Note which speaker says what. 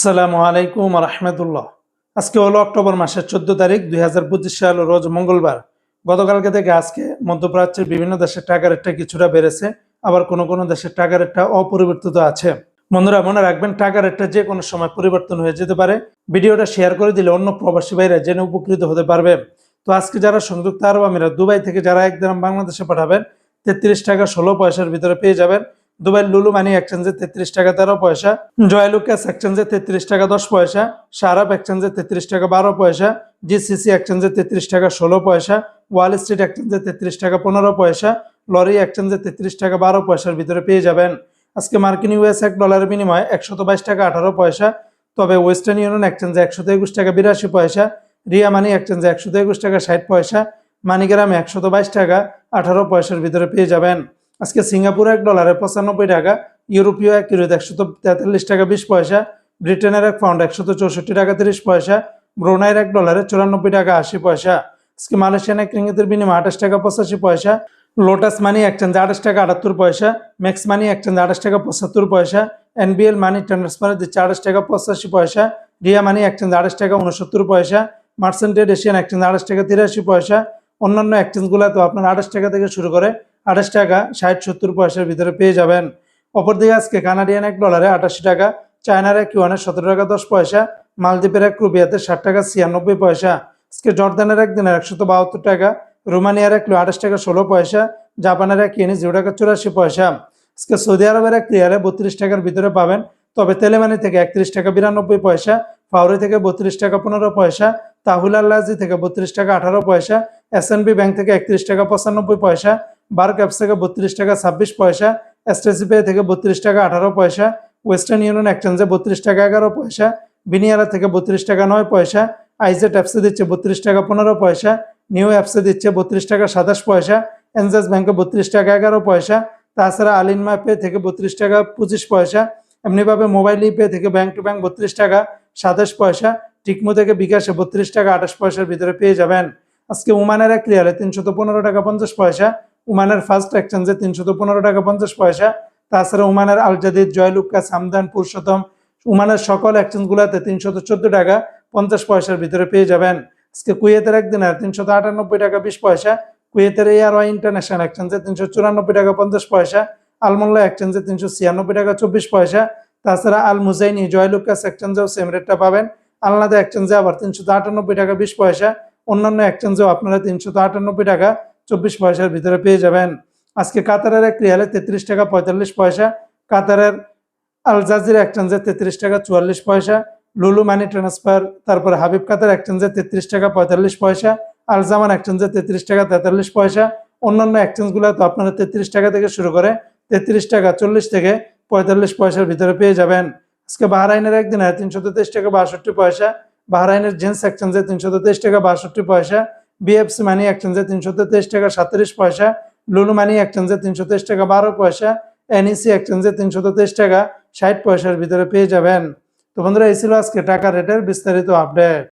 Speaker 1: আসসালামু আলাইকুম রহমতুল্লাহ আজকে হলো অক্টোবর মাসের চোদ্দ তারিখ, দুই হাজার পঁচিশ সাল, রোজ মঙ্গলবার। গতকালকে থেকে আজকে মধ্যপ্রাচ্যের বিভিন্ন দেশের টাকা রেটটা কিছুটা বেড়েছে, আবার কোনো কোনো দেশের টাকা রেটটা অপরিবর্তিত আছে। বন্ধুরা, মনে রাখবেন টাকা রেটটা যে কোনো সময় পরিবর্তন হয়ে যেতে পারে। ভিডিওটা শেয়ার করে দিলে অন্য প্রবাসী ভাইরা জেনে উপকৃত হতে পারবে। তো আজকে যারা সংযুক্ত আরব আমিরাত, দুবাই থেকে যারা এক দিন বাংলাদেশে পাঠাবেন, তেত্রিশ টাকা ষোলো পয়সার ভিতরে পেয়ে যাবেন। দুবাই লুলু মানি এক্সচেঞ্জে তেত্রিশ টাকা তেরো পয়সা জয়লুকাস এক্সচেঞ্জে তেত্রিশ টাকা দশ পয়সা সারাপ এক্সচেঞ্জে তেত্রিশ টাকা বারো পয়সা, জিসিসি এক্সচেঞ্জে তেত্রিশ টাকা ষোলো পয়সা, ওয়াল স্ট্রিট এক্সচেঞ্জে তেত্রিশ টাকা পনেরো পয়সা, লরি এক্সচেঞ্জে তেত্রিশ টাকা বারো পয়সার ভিতরে পেয়ে যাবেন। আজকে মার্কিন ইউএস এক ডলারের বিনিময়ে একশত বাইশ টাকা আঠারো পয়সা, তবে ওয়েস্টার্ন ইউনিয়ন এক্সচেঞ্জে একশত একুশ টাকা বিরাশি পয়সা, রিয়া মানি এক্সচেঞ্জে একশত একুশ টাকা ষাট পয়সা, মানিগ্রামে একশত বাইশ টাকা আঠারো পয়সার ভিতরে পেয়ে যাবেন। আজকে সিঙ্গাপুর এক ডলারে পঁচানব্বই টাকা, ইউরোপীয় এক ইউরোতে একশত তেতাল্লিশ টাকা বিশ পয়সা, ব্রিটেনের এক পাউন্ড একশত চৌষট্টি টাকা তিরিশ পয়সা, ব্রোনাইয়ের এক ডলারে চুরানব্বই টাকা আশি পয়সা। আজকে মালয়েশিয়ান এক রিঙ্গিতের বিনিময় আঠাশ টাকা পঁচাশি পয়সা, লোটাস মানি এক্সচেঞ্জ আঠাশ টাকা আটাত্তর পয়সা, ম্যাক্স মানি এক্সচেঞ্জ আঠাশ টাকা পঁচাত্তর পয়সা, এনবিএল মানি ট্রান্সফার দিচ্ছে আঠাশ টাকা পঁচাশি পয়সা, রিয়া মানি এক্সচেঞ্জ আঠাশ টাকা উনসত্তর পয়সা, মার্সেন্টেড এশিয়ান এক্সচেঞ্জ আঠাশ টাকা তিরাশি পয়সা, অন্যান্য এক্সচেঞ্জগুলো তো আপনার আঠাশ টাকা থেকে শুরু করে আঠাশ টাকা, ষাট, সত্তর পয়সার ভিতরে পেয়ে যাবেন। অপরদিকে আজকে কানাডিয়ান এক ডলারে আটাশি টাকা, চায়নার এক ইউয়ানে সতেরো টাকা, দশ পয়সা, মালদ্বীপের এক রুপিয়াতে ষাট টাকা, ছিয়ানব্বই পয়সা। আজকে জর্দানের এক দিনের একশত বাহাত্তর টাকা, রোমানিয়ার এক আঠাশ টাকা, ষোলো পয়সা, জাপানের এক ইয়েনি জিরো টাকা, চুরাশি পয়সা। আজকে সৌদি আরবের এক রিয়ালে বত্রিশ টাকার ভিতরে পাবেন, তবে তেলেমানি থেকে একত্রিশ টাকা, বিরানব্বই পয়সা, ফাউরি থেকে বত্রিশ টাকা, পনেরো পয়সা, তাহুল আল্লাজি থেকে বত্রিশ টাকা, আঠারো পয়সা, এস ব্যাংক থেকে একত্রিশ টাকা, পঁচানব্বই পয়সা বার ক্যাপস থেকে বত্রিশ টাকা ছাব্বিশ পয়সা এসটিসি পে থেকে বত্রিশ টাকা আঠারো পয়সা ওয়েস্টার্ন ইউনিয়ন এক্সচেঞ্জে বত্রিশ টাকা এগারো পয়সা বিনিয়ারা থেকে বত্রিশ টাকা নয় পয়সা আইজেট অ্যাপসে দিচ্ছে বত্রিশ টাকা পনেরো পয়সা নিউ অ্যাপসে দিচ্ছে বত্রিশ টাকা সাতাশ পয়সা এনজেস ব্যাংকে বত্রিশ টাকা এগারো পয়সা তাছাড়া আলিনমা পে থেকে বত্রিশ টাকা পঁচিশ পয়সা এমনিভাবে মোবাইল পে থেকে ব্যাংক টু ব্যাংক বত্রিশ টাকা সাতাশ পয়সা টিকমো থেকে বিকাশে বত্রিশ টাকা আঠাশ পয়সার ভিতরে পেয়ে যাবেন আজকে উমানের রিয়ালে তিনশত পনেরো টাকা পঞ্চাশ পয়সা উমানের ফার্স্ট এক্সচেঞ্জে তিনশত পনেরো টাকা পঞ্চাশ পয়সা। তাছাড়া উমানের আলজাদিদ জয়লুক্কা সামদান পুরুষোত্তম, উমানের সকল এক্সচেঞ্জগুলোতে তিনশত চোদ্দ টাকা পঞ্চাশ পয়সার ভিতরে পেয়ে যাবেন। আজকে কুয়েতের একদিন আর তিনশত আটানব্বই টাকা বিশ পয়সা। কুয়েতের এয়ার ওয়াই ইন্টারন্যাশনাল এক্সচেঞ্জে তিনশো চুরানব্বই টাকা পঞ্চাশ পয়সা। আলমোল্লা এক্সচেঞ্জে তিনশো ছিয়ানব্বই টাকা চব্বিশ পয়সা। তাছাড়া আল মুজাইনি জয়লুকাস এক্সচেঞ্জেও সেম রেটটা পাবেন। আলনাদা এক্সচেঞ্জে আবার তিনশো আটানব্বই টাকা বিশ পয়সা। অন্যান্য এক্সচেঞ্জেও আপনারা তিনশো আটানব্বই টাকা চব্বিশ পয়সার ভিতরে পেয়ে যাবেন। আজকে কাতারের এক রিয়ালে তেত্রিশ টাকা পঁয়তাল্লিশ পয়সা, কাতারের আল জাজির তেত্রিশ টাকা চুয়াল্লিশ পয়সা, লুলু মানি ট্রান্সফার, তারপরে হাবিব কাতার এক্সচেঞ্জে তেত্রিশ টাকা পঁয়তাল্লিশ পয়সা আলজামান এক্সচেঞ্জে তেত্রিশ টাকা তেতাল্লিশ পয়সা, অন্যান্য এক্সচেঞ্জগুলো তো আপনারা তেত্রিশ টাকা থেকে শুরু করে তেত্রিশ টাকা চল্লিশ থেকে পঁয়তাল্লিশ পয়সার ভিতরে পেয়ে যাবেন। আজকে বাহরাইনের একদিন তিনশো তেইশ টাকা বাষট্টি পয়সা, বাহরাইনের জেন্স এক্সচেঞ্জে তিনশো তেইশ টাকা বাষট্টি পয়সা বিএফসি মানি এক্সচেঞ্জে তিনশো তেইশ টাকা, সাতত্রিশ পয়সা লুলু মানি এক্সচেঞ্জে তিনশো তেইশ টাকা, বারো পয়সা এনইসি এক্সচেঞ্জে তিনশো তেইশ টাকা, ষাট পয়সার ভিতরে পেয়ে যাবেন। তো বন্ধুরা, এই ছিল আজকে টাকা রেটের বিস্তারিত আপডেট